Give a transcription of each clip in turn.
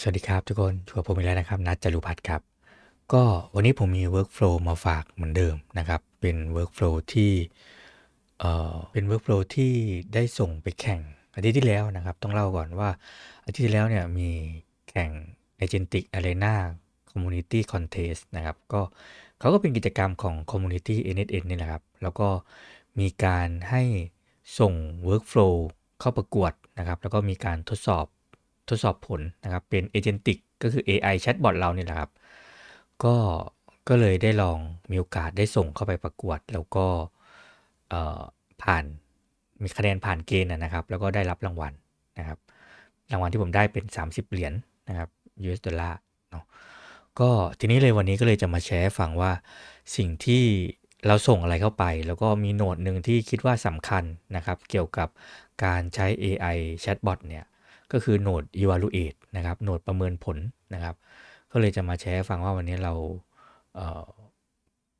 สวัสดีครับทุกคนชัวร์ผมอีกแล้วนะครับนัทจรุพัฒน์ครับ ก็วันนี้ผมมี workflow มาฝากเหมือนเดิมนะครับ เป็น workflow ที่เอ่อเป็น workflow ที่ได้ส่งไปแข่งอาทิตย์ที่แล้วนะครับ ต้องเล่าก่อนว่าอาทิตย์ที่แล้วเนี่ยมีแข่ง Agentic Arena Community Contest นะครับ ก็เขาก็เป็นกิจกรรมของ Community NSN นี่แหละครับ แล้วก็มีการให้ส่ง workflow เข้าประกวดนะครับ แล้วก็มีการทดสอบ ทดสอบผลนะครับ เป็น Agentic ก็คือ AI Chatbot เราเนี่ยแหละครับ ก็ก็เลยได้ลองมีโอกาสได้ส่งเข้าไปประกวด แล้วก็เอ่อผ่านมีคะแนนผ่านเกณฑ์นะครับ แล้วก็ได้รับรางวัลนะครับ รางวัลที่ผมได้เป็น 30 เหรียญนะครับ US ดอลลาร์เนาะก็ทีนี้เลยวันนี้ก็เลยจะมาแชร์ฟังว่าสิ่งที่เราส่งอะไรเข้าไป แล้วก็มีโหนดหนึ่งที่คิดว่าสำคัญนะครับ เกี่ยวกับการใช้ AI Chatbot เนี่ย ก็คือโหนด evaluate นะครับโหนดประเมินผลนะครับ ก็เลยจะมาแชร์ให้ฟังว่าวันนี้เราเ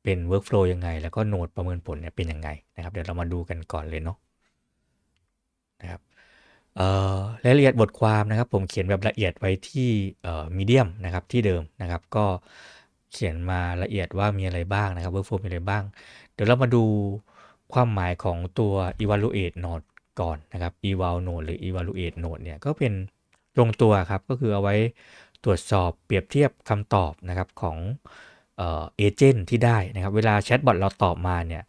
เป็น workflow ยังไง แล้วก็โหนดประเมินผลเนี่ยเป็นยังไงนะครับ เดี๋ยวเรามาดูกันก่อนเลยเนาะนะครับรายละเอียดบทความนะครับ ผมเขียนแบบละเอียดไว้ที่เอ่อ medium นะครับที่เดิมนะครับ ก็เขียนมาละเอียดว่ามีอะไรบ้างนะครับ workflow มีอะไรบ้าง เดี๋ยวเรามาดูความหมายของตัว evaluate node ก่อนนะครับ eval node หรือ evaluate node เนี่ยก็เป็นตรงตัวครับ ก็คือเอาไว้ตรวจสอบเปรียบเทียบคำตอบนะครับของเอเจนต์ที่ได้นะครับ เวลาแชทบอทเราตอบมาเนี่ย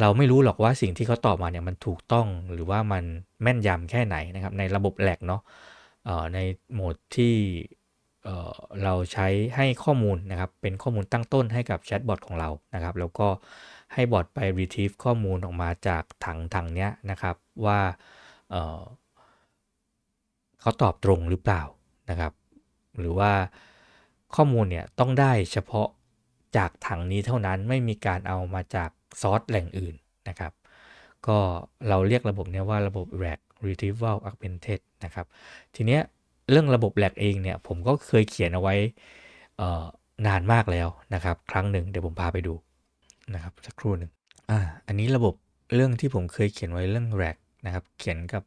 เราไม่รู้หรอกว่าสิ่งที่เขาตอบมาเนี่ยมันถูกต้องหรือว่ามันแม่นยำแค่ไหนนะครับ ในระบบแหลกเนาะในโหมดที่เอ่อเราใช้ให้ข้อมูลนะครับ เป็นข้อมูลตั้งต้นให้กับแชทบอทของเรานะครับ แล้วก็ให้บอทไป retrieve ข้อมูลออกมาจากถังถังเนี้ยนะครับ ว่าเเขาตอบตรงหรือเปล่านะครับ หรือว่าข้อมูลเนี่ยต้องได้เฉพาะจากถังนี้เท่านั้นไม่มีการเอามาจากซอสแหล่งอื่นนะครับ ก็เราเรียกระบบเนี้ยว่าระบบ RAG Retrieval Augmented นะครับ ทีเนี้ยเรื่องระบบ RAG เองเนี่ยผมก็เคยเขียนเอาไว้นานมากแล้วนะครับ ครั้งหนึ่งเดี๋ยวผมพาไปดูนะครับสักครู่หนึ่งอ่าอันนี้ระบบเรื่องที่ผมเคยเขียนไว้เรื่อง RAG นะครับ เขียนกับ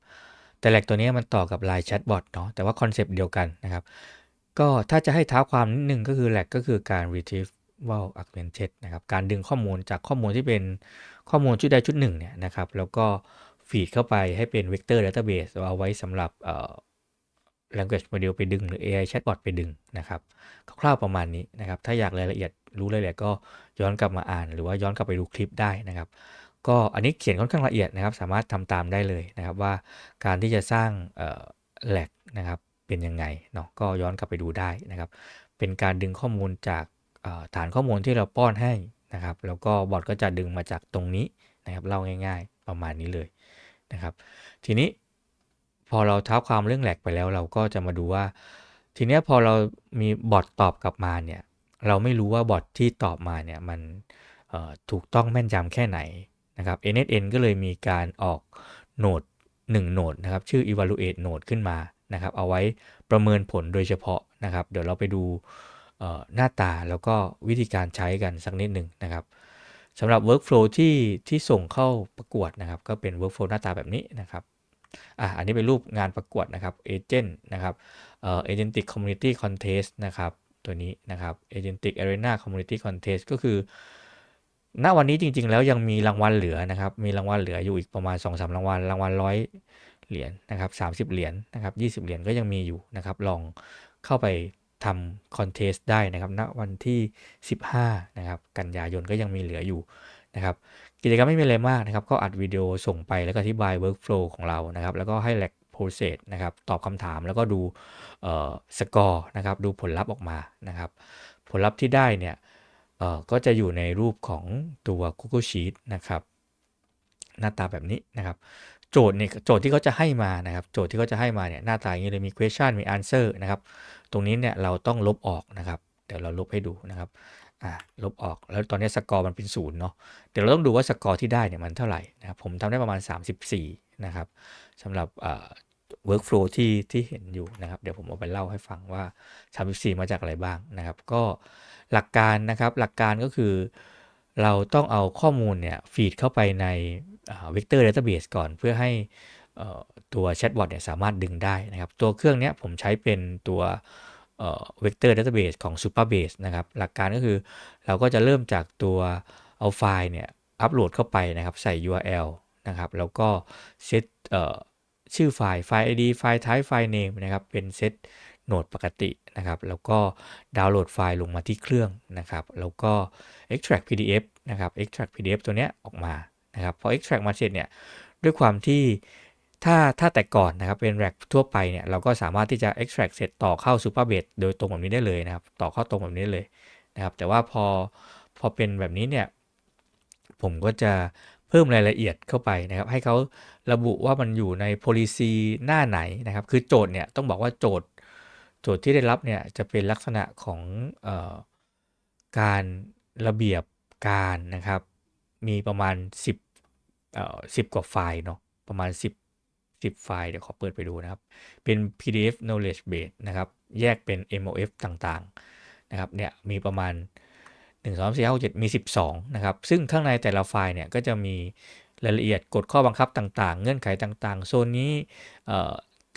แต่ RAG ตัวนี้มันต่อกับ Line Chatbot เนาะแต่ว่าคอนเซปต์เดียวกันนะครับ ก็ถ้าจะให้เท้าความนิดนึงก็คือ RAG ก็คือการ retrieval augmented นะครับ การดึงข้อมูลจากข้อมูลที่เป็นข้อมูลชุดใดชุดหนึ่งเนี่ยนะครับ แล้วก็ฟีดเข้าไปให้เป็น vector database เอาไว้สำหรับเอ่อ language model ไปดึง หรือ AI chatbot ไปดึงนะครับ คร่าวๆประมาณนี้นะครับ ถ้าอยากรายละเอียดรู้รายละเอียดก็ย้อนกลับมาอ่าน หรือว่าย้อนกลับไปดูคลิปได้นะครับ ก็อันนี้เขียนค่อนข้างละเอียดนะครับ สามารถทำตามได้เลยนะครับว่าการที่จะสร้างเอ่อ lag นะครับเป็นยังไงเนาะก็ย้อนกลับไปดูได้นะครับ เป็นการดึงข้อมูลจากฐานข้อมูลที่เราป้อนให้นะครับ แล้วก็บอทก็จะดึงมาจากตรงนี้นะครับเล่าง่าย ๆ ประมาณนี้เลยนะครับ ทีนี้พอเราเท้าความเรื่องแหลกไปแล้ว เราก็จะมาดูว่า ทีนี้พอเรามีบอทตอบกลับมาเนี่ยเราไม่รู้ว่าบอทที่ตอบมาเนี่ยมันถูกต้องแม่นยำแค่ไหน นะครับ NSN ก็เลยมีการออกโหนด1โหนดนะครับ ชื่อ evaluate node ขึ้นมานะครับ เอาไว้ประเมินผลโดยเฉพาะนะครับ เดี๋ยวเราไปดูหน้าตาแล้วก็วิธีการใช้กันสักนิดหนึ่งนะครับสำหรับ workflow ที่ที่ส่งเข้าประกวดนะครับ ก็เป็น workflow หน้าตาแบบนี้นะครับอะอันนี้เป็นรูปงานประกวดนะครับ agent นะครับเอ่อ agentic community contest นะครับตัวนี้นะครับ agentic arena community contest ก็คือ ณวันนี้จริง ๆ แล้วยังมีรางวัลเหลือนะครับ มีรางวัลเหลืออยู่อีกประมาณ2-3รางวัล รางวัลร้อยเหรียญนะครับ30เหรียญนะครับ20เหรียญก็ยังมีอยู่นะครับ ลองเข้าไปทำคอนเทสต์ได้นะครับ ณ วันที่ 15 นะครับ กันยายนก็ยังมีเหลืออยู่นะครับ กิจกรรมไม่มีอะไรมากนะครับ ก็อัดวิดีโอส่งไปแล้วก็อธิบาย workflow ของเรานะครับ แล้วก็ให้ lag process นะครับ ตอบคำถามแล้วก็ดูสกอร์นะครับ ดูผลลัพธ์ออกมานะครับ ผลลัพธ์ที่ได้เนี่ย ก็จะอยู่ในรูปของตัว Google Sheet นะครับ หน้าตาแบบนี้นะครับ โจทย์เนี่ยโจทย์ที่เขาจะให้มานะครับ โจทย์ที่เขาจะให้มาเนี่ยหน้าตาอย่างนี้เลยมี question มี answer นะครับ ตรงนี้เนี่ยเราต้องลบออกนะครับ เดี๋ยวเราลบให้ดูนะครับอ่าลบออกแล้วตอนนี้สกอร์มันเป็นศูนย์เนาะเดี๋ยวเราต้องดูว่าสกอร์ที่ได้เนี่ยมันเท่าไหร่นะครับผมทำได้ประมาณ 34 นะครับสำหรับ workflow ที่ที่เห็นอยู่นะครับ เดี๋ยวผมเอาไปเล่าให้ฟังว่า34มาจากอะไรบ้างนะครับ ก็หลักการนะครับ หลักการก็คือเราต้องเอาข้อมูลเนี่ยฟีดเข้าไปใน Vector Database ก่อนเพื่อให้ตัวแชทบอทเนี่ยสามารถดึงได้นะครับ ตัวเครื่องเนี้ยผมใช้เป็นตัวเอ่อ Vector Database ของ Supabase นะครับ หลักการก็คือเราก็จะเริ่มจากตัวเอาไฟล์เนี่ยอัปโหลดเข้าไปนะครับ ใส่ URL นะครับ แล้วก็เซต ชื่อไฟล์ ไฟล์ ID ไฟล์ type ไฟล์ name นะครับ เป็นเซตโหนดปกตินะครับ แล้วก็ดาวน์โหลดไฟล์ลงมาที่เครื่องนะครับ แล้วก็ extract PDF นะครับ extract PDF ตัวเนี้ยออกมานะครับพอ extract มาเสร็จเนี่ย ด้วยความที่ถ้าถ้าแต่ก่อนนะครับเป็น rack ทั่วไปเนี่ยเราก็สามารถที่จะ extract เสร็จต่อเข้า Supabase โดยตรงแบบนี้ได้เลยนะครับ ต่อเข้าตรงแบบนี้เลยนะครับ แต่ว่าพอพอเป็นแบบนี้เนี่ย ผมก็จะ พิ่มรายละเอียดเข้าไปนะครับ ให้เขาระบุว่ามันอยู่ใน policy หน้าไหนนะครับ คือโจทย์เนี่ยต้องบอกว่าโจทย์ โจทย์ที่ได้รับเนี่ยจะเป็นลักษณะของออการระเบียบการนะครับ มีประมาณ 10เอ่อ10 กว่าไฟล์เนาะประมาณ 10 10 ไฟล์เดี๋ยวขอเปิดไปดูนะครับ เป็น PDF knowledge base นะครับ แยกเป็น MOF ต่างๆนะครับเนี่ยมีประมาณ 1 2 4 5 6 7มี 12 นะครับ ซึ่งข้างในแต่ละไฟล์เนี่ยก็จะมีรายละเอียดกฎข้อบังคับต่างๆ เงื่อนไขต่างๆ โซนนี้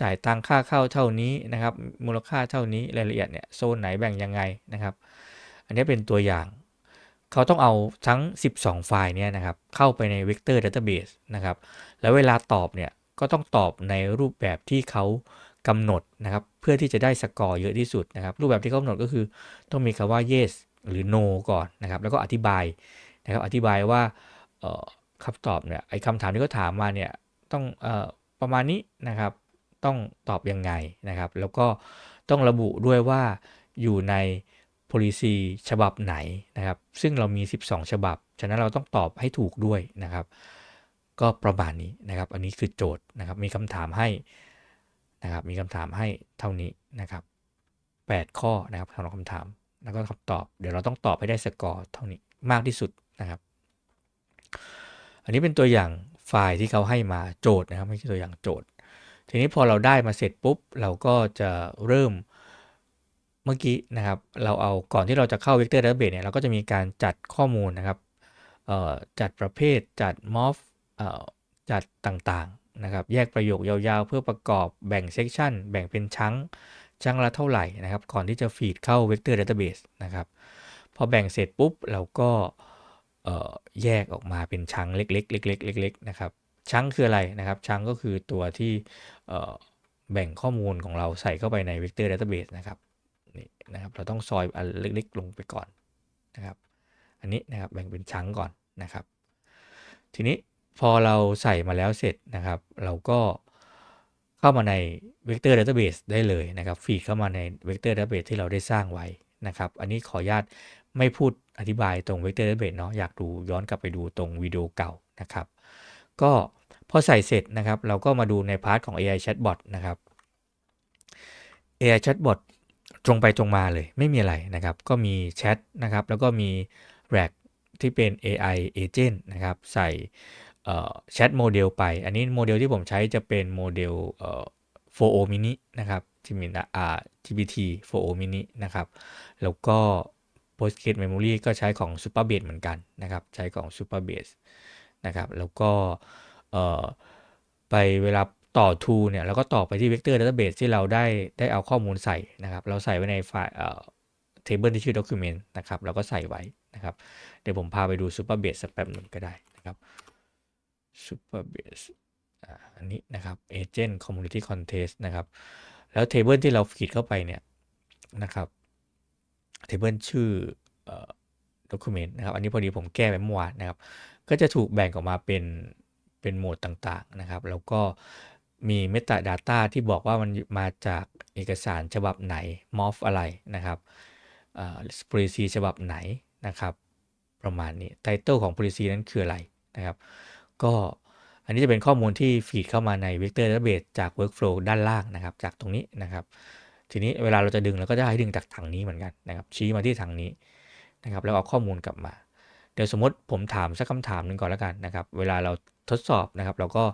จ่ายตังค่าเข้าเท่านี้นะครับ มูลค่าเท่านี้รายละเอียดเนี่ยโซนไหนแบ่งยังไงนะครับ อันนี้เป็นตัวอย่าง เขาต้องเอาทั้ง 12 ไฟล์เนี่ยนะครับเข้าไปใน Vector Database นะครับ แล้วเวลาตอบเนี่ยก็ต้องตอบในรูปแบบที่เขากำหนดนะครับ เพื่อที่จะได้สกอร์เยอะที่สุดนะครับ รูปแบบที่เขากำหนดก็คือต้องมีคำว่า yes หรือ no ก่อนนะครับ แล้วก็อธิบายนะครับ อธิบายว่าคำตอบเนี่ย ไอ้คำถามที่เขาถามมาเนี่ย ต้องอประมาณนี้นะครับ ต้องตอบยังไงนะครับ แล้วก็ต้องระบุด้วยว่าอยู่ใน policy ฉบับไหนนะครับ ซึ่งเรามี 12 ฉบับ ฉะนั้นเราต้องตอบให้ถูกด้วยนะครับ ก็ประมาณนี้นะครับ อันนี้คือโจทย์นะครับ มีคำถามให้นะครับ มีคำถามให้เท่านี้นะครับ 8 ข้อนะครับสำหรับคำถาม แล้วก็คำตอบ เดี๋ยวเราต้องตอบให้ได้สกอร์เท่านี้มากที่สุดนะครับ อันนี้เป็นตัวอย่างไฟล์ที่เขาให้มาโจทย์นะครับ ไม่ใช่ตัวอย่างโจทย์ ทีนี้พอเราได้มาเสร็จปุ๊บ เราก็จะเริ่มเมื่อกี้นะครับ เราเอาก่อนที่เราจะเข้า Vector Database เนี่ยเราก็จะมีการจัดข้อมูลนะครับจัดประเภทจัดมอฟจัดต่างๆนะครับ แยกประโยคยาวๆ เพื่อประกอบแบ่งเซกชันแบ่งเป็นชั้ง ชั้งละเท่าไหร่นะครับ ก่อนที่จะฟีดเข้า Vector Database นะครับ พอแบ่งเสร็จปุ๊บ เราก็แยกออกมาเป็นชั้งเล็กๆเล็กๆเล็กๆนะครับ ชั้งคืออะไรนะครับ ชั้งก็คือตัวที่แบ่งข้อมูลของเราใส่เข้าไปใน Vector Database นะครับนี่นะครับ เราต้องซอยอันเล็กๆ ลงไปก่อนนะครับ อันนี้นะครับแบ่งเป็นชั้งก่อนนะครับ ทีนี้พอเราใส่มาแล้วเสร็จนะครับ เราก็ เข้ามาใน Vector Database ได้เลยนะครับฟีดเข้ามาใน Vector Database ที่เราได้สร้างไว้นะครับ อันนี้ขออนุญาตไม่พูดอธิบายตรง Vector Database เนาะอยากดูย้อนกลับไปดูตรงวิดีโอเก่านะครับ ก็พอใส่เสร็จนะครับ เราก็มาดูในพาร์ทของ AI Chatbot นะครับ AI Chatbot ตรงไปตรงมาเลยไม่มีอะไรนะครับ ก็มีแชทนะครับ แล้วก็มี r a c ที่เป็น AI Agent นะครับ ใส่ แชทโมเดลไป อันนี้โมเดลที่ผมใช้จะเป็นโมเดล 4o mini นะครับที่มีอ่า GPT 4o mini นะครับ แล้วก็ Postgres Memory ก็ใช้ของ Supabase เหมือนกันนะครับ ใช้ของ Supabase นะครับ แล้วก็ไปเวลาต่อ to เนี่ยเราก็ต่อไปที่ vector database ที่เราได้ได้เอาข้อมูลใส่นะครับ เราใส่ไว้ในไฟล์ table ที่ชื่อ document นะครับ เราก็ใส่ไว้นะครับ เดี๋ยวผมพาไปดู Supabase สักแป๊บหนึ่งก็ได้นะครับ Supabase อันนี้นะครับ agent community contest นะครับ แล้ว table ที่เราฟีดเข้าไปเนี่ยนะครับ table ชื่อ document นะครับ อันนี้พอดีผมแก้ไปเมื่อวานนะครับ ก็จะถูกแบ่งออกมาเป็นเป็นโหมดต่างๆนะครับ แล้วก็มี Metadata ที่บอกว่ามันมาจากเอกสารฉบับไหน MOF อะไรนะครับ policy ฉบับไหนนะครับ ประมาณนี้ title ของ policy นั้นคืออะไรนะครับ ก็อันนี้จะเป็นข้อมูลที่ฟีดเข้ามาใน Vector Database จาก Workflow ด้านล่างนะครับ จากตรงนี้นะครับ ทีนี้เวลาเราจะดึงเราก็จะให้ดึงจากถังนี้เหมือนกันนะครับ ชี้มาที่ถังนี้นะครับ แล้วเอาข้อมูลกลับมา เดี๋ยวสมมติผมถามสักคำถามหนึ่งก่อนแล้วกันนะครับ เวลาเราทดสอบนะครับ เราก็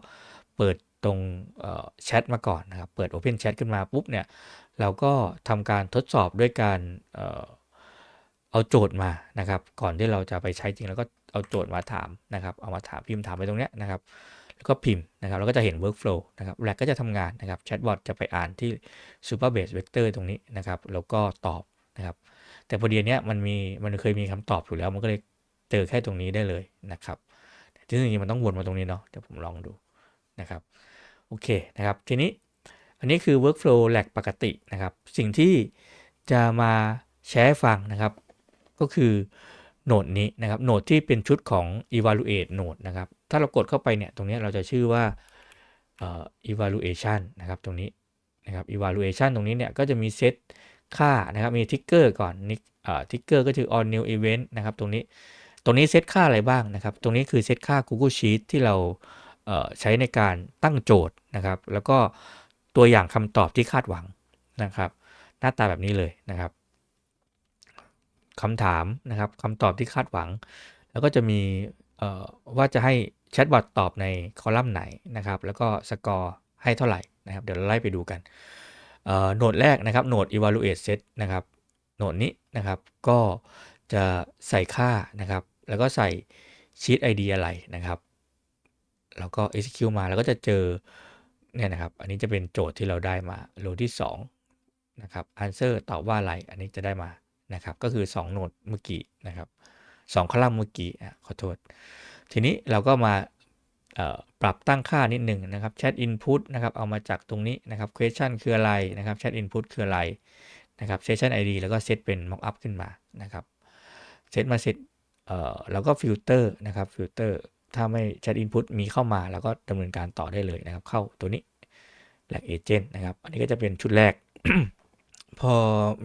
เปิดตรงแชทมาก่อนนะครับ เปิด Open Chat ขึ้นมาปุ๊บเนี่ย เราก็ทำการทดสอบด้วยการเอาโจทย์มานะครับ ก่อนที่เราจะไปใช้จริงแล้วก็ เอาโจทย์มาถามนะครับ เอามาถามพิมพ์ถามไปตรงเนี้ยนะครับ แล้วก็พิมพ์นะครับ แล้วก็จะเห็น workflow นะครับแลกก็จะทำงานนะครับแชทบอทจะไปอ่านที่ Superbase Vector ตรงนี้นะครับ แล้วก็ตอบนะครับ แต่พอดีอันเนี้ยมันมีมันเคยมีคำตอบอยู่แล้ว มันก็เลยเจอแค่ตรงนี้ได้เลยนะครับที่จริงๆมันต้องวนมาตรงนี้เนาะเดี๋ยวผมลองดูนะครับโอเคนะครับทีนี้อันนี้คือ workflow แลกปกตินะครับ สิ่งที่จะมาแชร์ฟังนะครับ ก็คือ โหนดนี้นะครับโหนดที่เป็นชุดของ evaluate node นะครับ ถ้าเรากดเข้าไปเนี่ย ตรงนี้เราจะชื่อว่า evaluation นะครับ ตรงนี้นะครับ evaluation ตรงนี้เนี่ยก็จะมีเซตค่านะครับ มีทิกเกอร์ก่อนนิเอ่ทิกเกอร์ก็คือ on new event นะครับ ตรงนี้ ตรงนี้เซตค่าอะไรบ้างนะครับ ตรงนี้คือเซตค่า Google Sheet ที่เราเใช้ในการตั้งโจทย์นะครับ แล้วก็ตัวอย่างคำตอบที่คาดหวังนะครับ หน้าตาแบบนี้เลยนะครับ คำถามนะครับคำตอบที่คาดหวัง แล้วก็จะมีว่าจะให้แชทบอทตอบในคอลัมน์ไหนนะครับ แล้วก็สกอร์ให้เท่าไหร่นะครับ เดี๋ยวเราไล่ไปดูกันโหนดแรกนะครับโหนด evaluate set นะครับโหนดนี้นะครับก็จะใส่ค่านะครับ แล้วก็ใส่ sheet ID อะไรนะครับ แล้วก็ execute มาแล้วก็จะเจอเนี่ยนะครับ อันนี้จะเป็นโจทย์ที่เราได้มาโหลที่2นะครับ answer ตอบว่าอะไร อันนี้จะได้มา นะครับ ก็คือ 2 โหนดเมื่อกี้นะครับ2คอลัมน์เมื่อกี้ขอโทษ ทีนี้เราก็มาปรับตั้งค่านิดหนึ่งนะครับ chat input นะครับเอามาจากตรงนี้นะครับ question คืออะไรนะครับ chat input คืออะไรนะครับ session id แล้วก็เซตเป็น mock up ขึ้นมานะครับเซตมาเซตแล้วก็ฟิลเตอร์นะครับฟิลเตอร์ถ้าไม่ chat input มีเข้ามา แล้วก็ดำเนินการต่อได้เลยนะครับ เข้าตัวนี้แลกเอเจนนะครับ อันนี้ก็จะเป็นชุดแรก พอ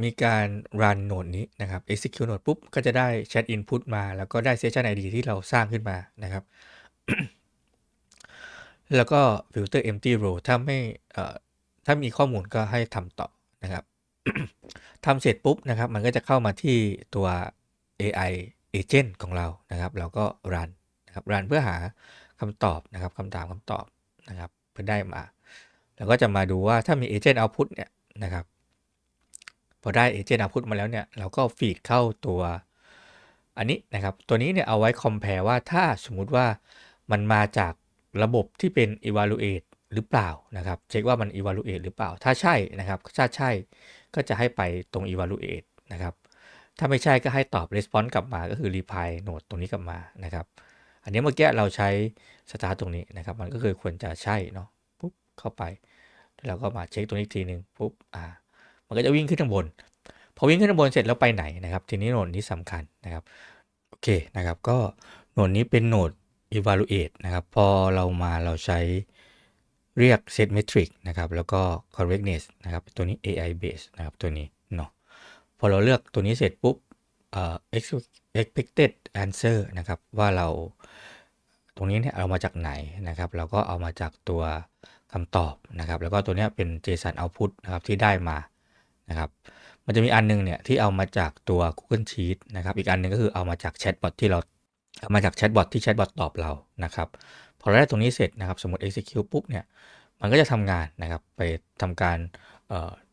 มีการ run โนดนี้นะครับ execute โนดปุ๊บ ก็จะได้ chat input มา แล้วก็ได้ session id ที่เราสร้างขึ้นมานะครับ แล้วก็ filter empty row ถ้าไม่ถ้ามีข้อมูลก็ให้ทำต่อนะครับทำเสร็จปุ๊บนะครับ มันก็จะเข้ามาที่ตัว AI agent ของเรานะครับ เราก็ run นะครับ run เพื่อหาคำตอบนะครับคำถามคำตอบนะครับ เพื่อได้มา แล้วก็จะมาดูว่าถ้ามี agent output เนี่ยนะครับ อได้เอเจนต์เอาพุทมาแล้วเนี่ย เราก็ฟีดเข้าตัวอันนี้นะครับ ตัวนี้เนี่ยเอาไว้ compare ว่าถ้าสมมุติว่ามันมาจากระบบที่เป็น evaluate หรือเปล่านะครับ เช็คว่ามัน evaluate หรือเปล่า ถ้าใช่นะครับถ้าใช่ก็จะให้ไปตรง evaluate นะครับ ถ้าไม่ใช่ก็ให้ตอบ response กลับมาก็คือ reply note ตรงนี้กลับมานะครับ อันนี้เมื่อกี้เราใช้ start ตรงนี้นะครับ มันก็คือควรจะใช่เนาะปุ๊บเข้าไป แล้วก็มาเช็คตรงนี้อีกทีหนึ่งปุ๊บอ่า มันก็จะวิ่งขึ้นข้างบน พอวิ่งขึ้นข้างบนเสร็จแล้วไปไหนนะครับ ทีนี้โหนดนี้สำคัญนะครับ โอเคนะครับ ก็โหนดนี้เป็นโหนด evaluate นะครับ พอเรามาเราใช้เรียก set metric นะครับ แล้วก็ correctness นะครับ ตัวนี้ AI base นะครับ ตัวนี้เนาะ พอเราเลือกตัวนี้เสร็จปุ๊บ expected answer นะครับ ว่าเราตรงนี้เนี่ยเอามาจากไหนนะครับ เราก็เอามาจากตัวคำตอบนะครับ แล้วก็ตัวนี้เป็น JSON output นะครับที่ได้มา นะครับ มันจะมีอันนึงเนี่ยที่เอามาจากตัว Google Sheet นะครับ อีกอันนึงก็คือเอามาจากแชทบอทที่เราเอามาจากแชทบอทที่แชทบอทตอบเรานะครับ พอเราได้ตรงนี้เสร็จนะครับ สมมติ execute ปุ๊บเนี่ย มันก็จะทำงานนะครับ ไปทำการ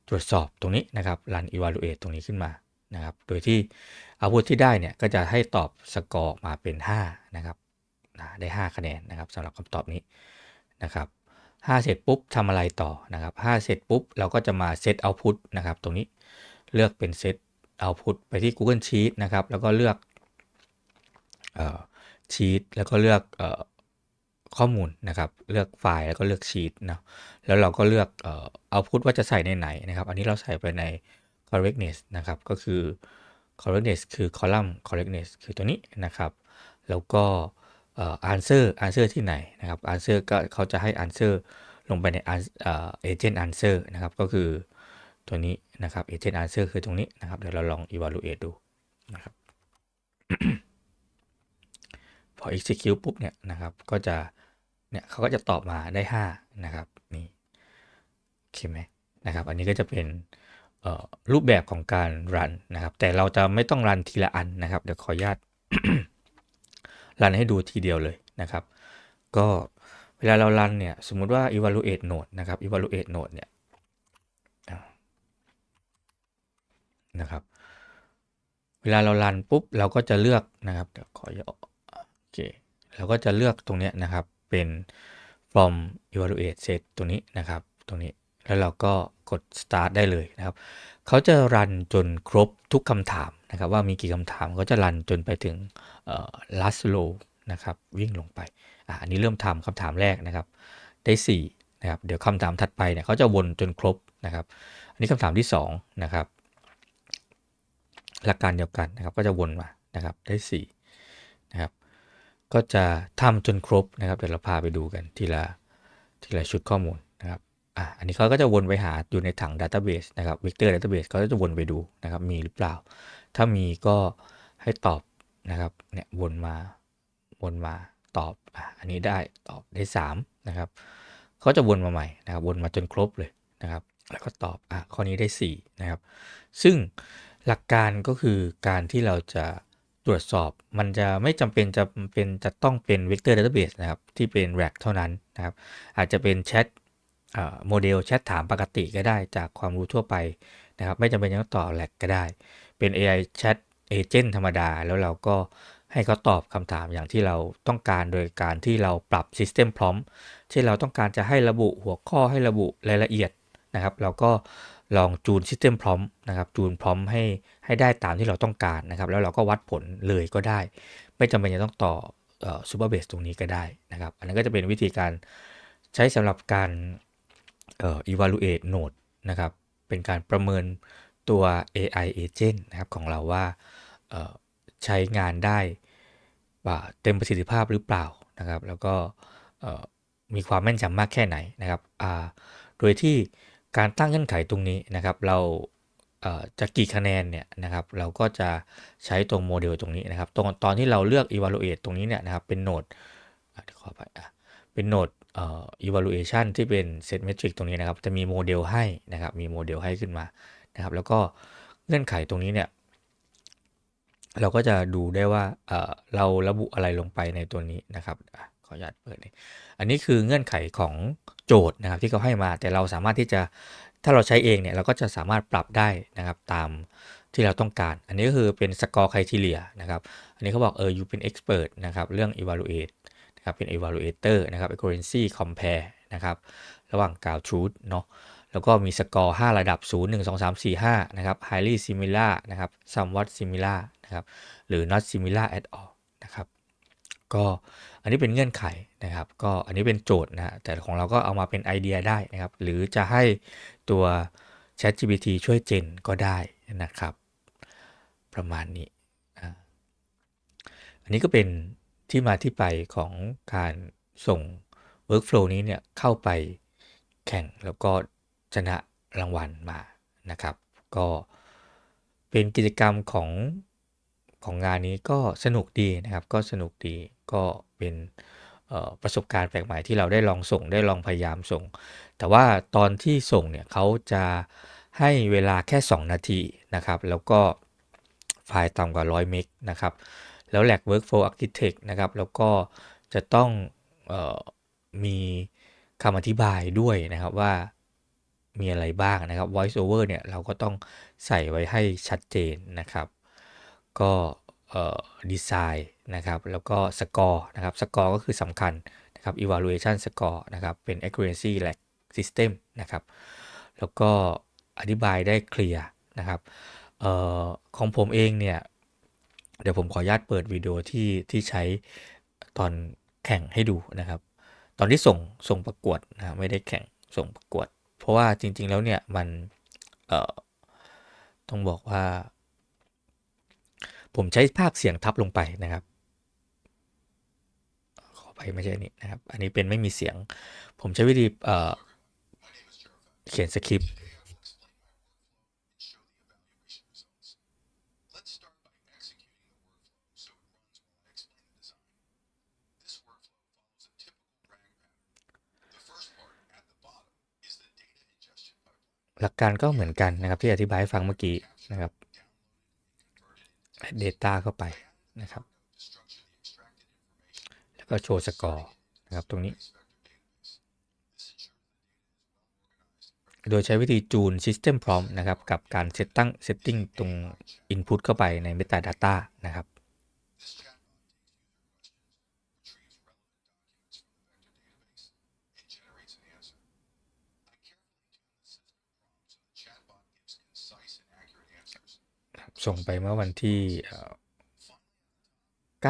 ตรวจสอบตรงนี้นะครับ run evaluate ตรงนี้ขึ้นมานะครับ โดยที่ output ที่ได้เนี่ยก็จะให้ตอบสกอร์มาเป็น 5 นะครับ ได้ 5 คะแนนนะครับสำหรับคำตอบนี้นะครับ 5 เสร็จปุ๊บทำอะไรต่อนะครับ5เสร็จปุ๊บเราก็จะมาเซตเอาพุตนะครับตรงนี้เลือกเป็นเซตเอาพุตไปที่ Google Sheet นะครับแล้วก็เลือกชีตแล้วก็เลือกข้อมูลนะครับ เลือกไฟล์แล้วก็เลือกชีตนะแล้วเราก็เลือกเอาพุตว่าจะใส่ในไหนนะครับ อันนี้เราใส่ไปใน correctness นะครับ ก็คือ correctness คือ column correctness คือตัวนี้นะครับ แล้วก็ เอ่อ answer answer ที่ไหนนะครับ answer ก็เขาจะให้ answer ลงไปในเอ่อ agent answer นะครับก็คือตัวนี้นะครับ agent answer คือตรงนี้นะครับเดี๋ยวเราลอง evaluate ดูนะครับพอ execute ปุ๊บเนี่ยนะครับก็จะเนี่ยเขาก็จะตอบมาได้ 5 นะครับนี่โอเคไหมนะครับอันนี้ก็จะเป็นรูปแบบของการ run นะครับ แต่เราจะไม่ต้องรันทีละอันนะครับ เดี๋ยวขออนุญาต รันให้ดูทีเดียวเลยนะครับ ก็เวลาเรารันเนี่ย สมมุติว่า evaluate node นะครับ evaluate node เนี่ยนะครับ เวลาเรารันปุ๊บเราก็จะเลือกนะครับเดี๋ยวขอย่อโอเคเราก็จะเลือกตรงนี้นะครับเป็น from evaluate set ตรงนี้นะครับ ตรงนี้แล้วเราก็กด start ได้เลยนะครับ เขาจะรันจนครบทุกคำถามนะครับว่ามีกี่คำถามเขาจะรันจนไปถึง last row นะครับวิ่งลงไปอะอันนี้เริ่มทำคำถามแรกนะครับ ได้4นะครับเดี๋ยวคำถามถัดไปเนี่ยเขาจะวนจนครบนะครับ อันนี้คำถามที่2นะครับหลักการเดียวกันนะครับก็จะวนมานะครับได้4นะครับก็จะทำจนครบนะครับเดี๋ยวเราพาไปดูกันทีละทีละชุดข้อมูล อะอันนี้เขาก็จะวนไปหาอยู่ในถัง Database นะครับ Vector Database เขาจะวนไปดูนะครับ มีหรือเปล่า ถ้ามีก็ให้ตอบนะครับ เนี่ยวนมาวนมาตอบอะอันนี้ได้ตอบได้3นะครับเขาจะวนมาใหม่นะครับ วนมาจนครบเลยนะครับ แล้วก็ตอบอะข้อนี้ได้4นะครับ ซึ่งหลักการก็คือการที่เราจะตรวจสอบมันจะไม่จำเป็นจะเป็นจะต้องเป็น Vector Database นะครับ ที่เป็น RAG เท่านั้นนะครับ อาจจะเป็นแชท โมเดลแชทถามปกติก็ได้จากความรู้ทั่วไปนะครับ ไม่จำเป็นต้องต่อ RAG ก็ได้ เป็น AI Chat Agent ธรรมดา แล้วเราก็ให้เขาตอบคำถามอย่างที่เราต้องการโดยการที่เราปรับ System Prompt เช่นเราต้องการจะให้ระบุหัวข้อให้ระบุรายละเอียดนะครับ เราก็ลองจูน System Prompt นะครับ จูนพร้อมให้ให้ได้ตามที่เราต้องการนะครับ แล้วเราก็วัดผลเลยก็ได้ ไม่จำเป็นจะต้องต่อ Super Base ตรงนี้ก็ได้นะครับ อันนั้นก็จะเป็นวิธีการใช้สำหรับการ evaluate node นะครับ เป็นการประเมินตัว AI agent นะครับของเราว่าใช้งานได้เต็มประสิทธิภาพหรือเปล่านะครับ แล้วก็มีความแม่นยำมากแค่ไหนนะครับ โดยที่การตั้งเงื่อนไขตรงนี้นะครับ เราจะกี่คะแนนเนี่ยนะครับ เราก็จะใช้ตรงโมเดลตรงนี้นะครับ ตรงตอนที่เราเลือก evaluate ตรงนี้เนี่ยนะครับ เป็นโหนดขอไปเป็นโหนด evaluation ที่เป็น set metric ตรงนี้นะครับ จะมีโมเดลให้นะครับ มีโมเดลให้ขึ้นมานะครับ แล้วก็เงื่อนไขตรงนี้เนี่ย เราก็จะดูได้ว่าเเราระบุอะไรลงไปในตัวนี้นะครับขออนุญาตเปิดอันนี้คือเงื่อนไขของโจทย์นะครับที่เขาให้มา แต่เราสามารถที่จะถ้าเราใช้เองเนี่ยเราก็จะสามารถปรับได้นะครับตามที่เราต้องการ อันนี้ก็คือเป็นสกอร์ r i ทีเลียนะครับ อันนี้เขาบอกเออ you เป็น expert นะครับเรื่อง evaluate นะครับเป็น evaluator นะครับ accuracy compare นะครับระหว่างกล่าว truth เนาะแล้วก็มีสกอร์5ระดับ 0 1 2 3 4 5 นะครับ highly similar นะครับ somewhat similar นะครับ หรือ not similar at all นะครับ ก็อันนี้เป็นเงื่อนไขนะครับ ก็อันนี้เป็นโจทย์นะ แต่ของเราก็เอามาเป็นไอเดียได้นะครับ หรือจะให้ตัว ChatGPT ช่วยเจนก็ได้นะครับ ประมาณนี้ อันนี้ก็เป็น ที่มาที่ไปของการส่ง Workflow นี้เนี่ยเข้าไปแข่งแล้วก็ชนะรางวัลมานะครับ ก็เป็นกิจกรรมของของงานนี้ก็สนุกดีนะครับ ก็สนุกดีก็เป็นประสบการณ์แปลกใหม่ที่เราได้ลองส่งได้ลองพยายามส่ง แต่ว่าตอนที่ส่งเนี่ยเขาจะให้เวลาแค่ 2 นาทีนะครับ แล้วก็ไฟล์ต่ำกว่า 100 เมกนะครับ แล้วแหลก Workflow Architect นะครับ แล้วก็จะต้องออมีคำอธิบายด้วยนะครับว่ามีอะไรบ้างนะครับ voice over เนี่ยเราก็ต้องใส่ไว้ให้ชัดเจนนะครับ ก็ดีไซน์นะครับ แล้วก็สกอร์นะครับสกอร์ก็คือสำคัญนะครับ evaluation score นะครับเป็น accuracy lag system นะครับ แล้วก็อธิบายได้เคลียร์นะครับออของผมเองเนี่ย เดี๋ยวผมขออนุญาตเปิดวิดีโอที่ที่ใช้ตอนแข่งให้ดูนะครับ ตอนที่ส่งส่งประกวดนะไม่ได้แข่งส่งประกวด เพราะว่าจริง ๆ แล้วเนี่ยมันเอ่อต้องบอกว่า ผมใช้ภาคเสียงทับลงไปนะครับขอไปไม่ใช่นี่นะครับ อันนี้เป็นไม่มีเสียง ผมใช้วิธีเเขียนสคริปต์ หลักการก็เหมือนกันนะครับที่อธิบายให้ฟังเมื่อกี้นะครับ Data เข้าไปนะครับ แล้วก็โชว์สกอร์นะครับตรงนี้ โดยใช้วิธีจูน System Prompt นะครับ กับการเซตตั้ง Setting ตรง Input เข้าไปใน Metadata นะครับ ส่งไปเมื่อวันที่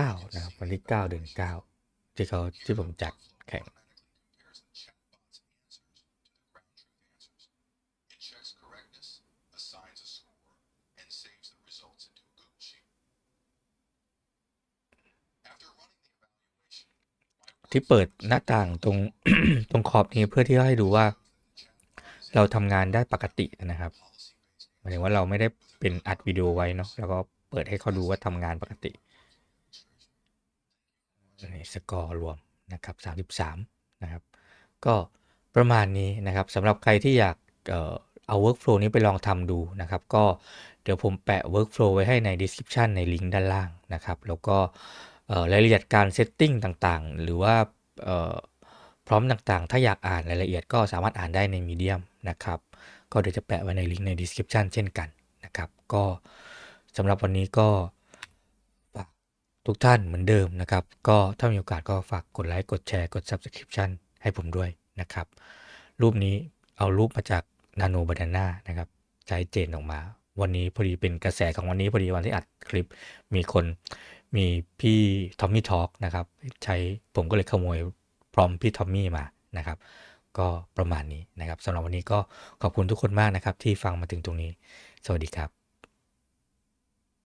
9นะครับวันที่เก้าเดือนเก้าที่เขาที่ผมจัดแข่ง ที่เปิดหน้าต่างตรงตรงขอบนี้เพื่อที่จะให้ดูว่า เราทำงานได้ปกตินะครับ มายถึงว่าเราไม่ได้เป็นอัดวิดีโอไว้เนาะแล้วก็เปิดให้เขาดูว่าทำงานปกตินี่สกอร์รวมนะครับ33นะครับ ก็ประมาณนี้นะครับสำหรับใครที่อยากเออเอา workflow นี้ไปลองทำดูนะครับ ก็เดี๋ยวผมแปะ workflow ไว้ให้ใน description ในลิงก์ด้านล่างนะครับ แล้วก็รายละเอียดการ setting ต่างๆ หรือว่าพร้อมต่างๆ ถ้าอยากอ่านรายละเอียดก็สามารถอ่านได้ใน Medium นะครับ ก็เดี๋ยวจะแปะไว้ในลิงก์ใน description เช่นกันนะครับ ก็สำหรับวันนี้ก็ฝากทุกท่านเหมือนเดิมนะครับ ก็ถ้ามีโอกาสก็ฝากกดไลค์กดแชร์กด subscription ให้ผมด้วยนะครับ รูปนี้เอารูปมาจาก Nano Banana นะครับใช้เจนออกมา วันนี้พอดีเป็นกระแสของวันนี้พอดีวันที่อัดคลิปมีคนมีพี่ทอมมี่ทอล์กนะครับใช้ผมก็เลยขโมยพร้อมพี่ทอมมี่มานะครับ ก็ประมาณนี้นะครับสำหรับวันนี้ก็ขอบคุณทุกคนมากนะครับ ที่ฟังมาถึงตรงนี้ สวัสดีครับ